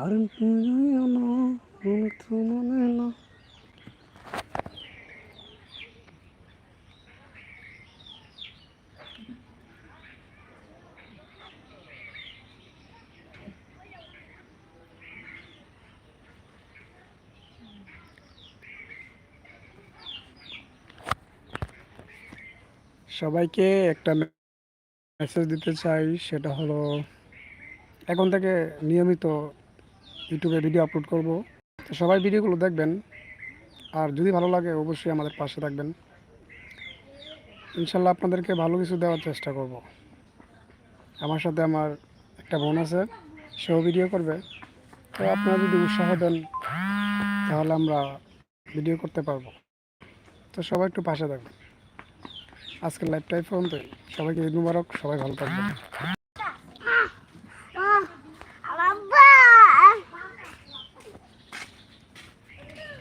কারণ মনে না। সবাইকে একটা মেসেজ দিতে চাই সেটা হলো এখন থেকে নিয়মিত ইউটিউবে ভিডিও আপলোড করব। তো সবাই ভিডিওগুলো দেখবেন। আর যদি ভালো লাগে, অবশ্যই আমাদের পাশে থাকবেন। ইনশাল্লাহ আপনাদেরকে ভালো কিছু দেওয়ার চেষ্টা করব। আমার সাথে আমার একটা বোন আছে, সেও ভিডিও করবে। তো আপনারা যদি উৎসাহ দেন, তাহলে আমরা ভিডিও করতে পারব। তো সবাই একটু পাশে থাকবেন। আজকের লাইভটাই পর্যন্তই। সবাইকে ঈদ মুবারক। সবাই ভালো থাকবেন।